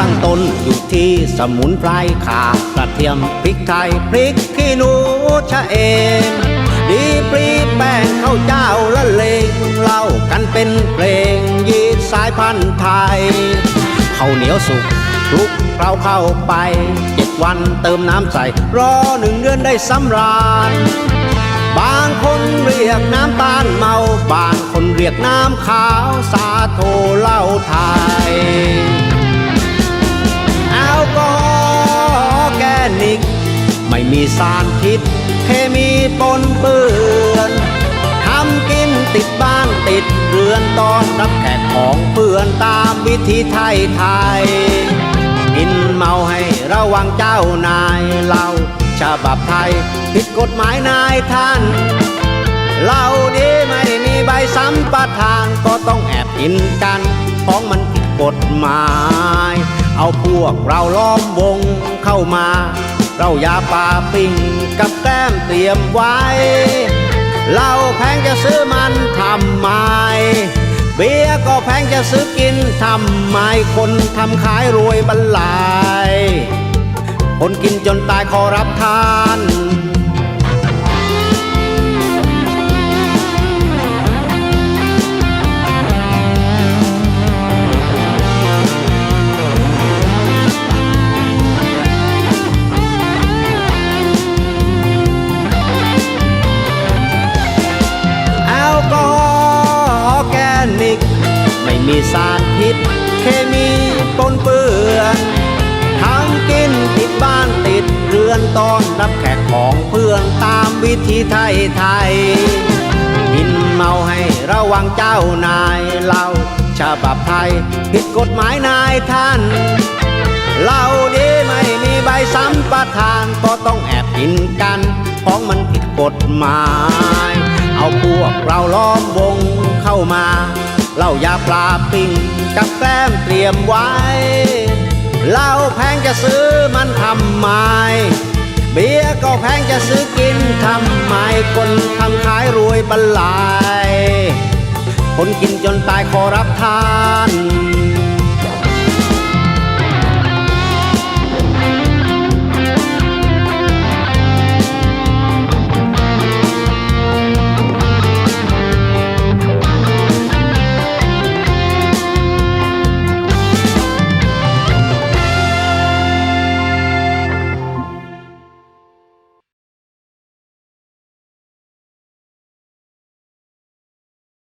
ตั้งต้นอยู่ที่สมุนไพรข่ากระเทียมพริกไทยพริกขี้หนูชะเอมดีปรีแป้งข้าวเจ้าละเลงเล่ากันเป็นเพลงยีดสายพันธุ์ไทยข้าวเหนียวสุกลุกเราเข้าไปเจ็ดวันเติมน้ำใส่ รอหนึ่งเดือนได้สำราญบางคนเรียกน้ำตาลเมา บางคนเรียกน้ำขาวสาโทเหล้าไทย ไม่มีสารพิษ เคมีปนเปื้อนทำกินติดบ้านติดเรือนตอนรับแขกของเพื่อนตามวิธีไทยไทย กินเมาให้ระวังเจ้านายเราฉบับไทยผิดกฎหมายนายท่านเหล้าดีไม่มีใบสัมปทานก็ต้องแอบกินกันของมันผิดกฎหมาย เอาพวกเราล้อมวงเข้ามา เรายาปลาปิ้งกับแก้มเตรียมไว้เหล้าแพงจะซื้อมันทำไม เบียร์ก็แพงจะซื้อกินทำไม คนทำขายรวยบรรลัยคนกินจนตายขอรับทาน ม่มีสารพิษ เคมีปนเปื้อนทำกินติดบ้านติดเรือนตอนรับแขกของเพื่อนตามวิธีไทยไทยกินเมาให้ระวังเจ้านายเราฉบับไทย ผิดกฎหมายนายท่านเหล้าดีไม่มีใบสัมปทานก็ต้องแอบกินกันของมันผิดกฎหมาย เอาพวกเราล้อมวงเข้ามา เหล้ายาปลาปิ้งกับแกล้มเตรียมไว้เหล้าแพงจะซื้อมันทำไม เบียร์ก็แพงจะซื้อกินทำไม คนทำขายรวยบรรลัยคนกินจนตายขอรับทาน